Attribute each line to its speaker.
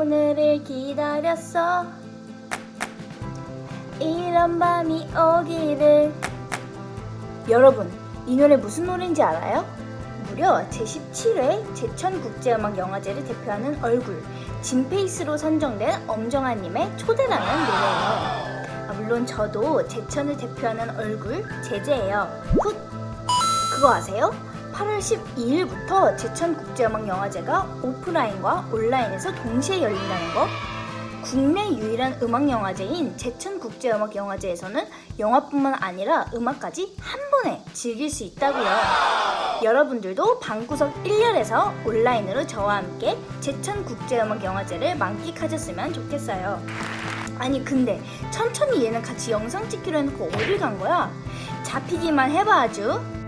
Speaker 1: 오늘을 기다렸어. 이런 밤이 오기를. 여러분 이 노래 무슨 노래인지 알아요? 무려 제17회 제천국제음악영화제를 대표하는 얼굴 진페이스로 선정된 엄정아님의 초대라는 노래예요. 아, 물론 저도 제천을 대표하는 얼굴 제재예요. 훗! 그거 아세요? 8월 12일부터 제천국제음악영화제가 오프라인과 온라인에서 동시에 열린다는 거? 국내 유일한 음악영화제인 제천국제음악영화제에서는 영화뿐만 아니라 음악까지 한 번에 즐길 수 있다고요. 여러분들도 방구석 1열에서 온라인으로 저와 함께 제천국제음악영화제를 만끽하셨으면 좋겠어요. 아니 근데 천천히 얘는 같이 영상 찍기로 해놓고 어딜 간 거야? 잡히기만 해봐 아주.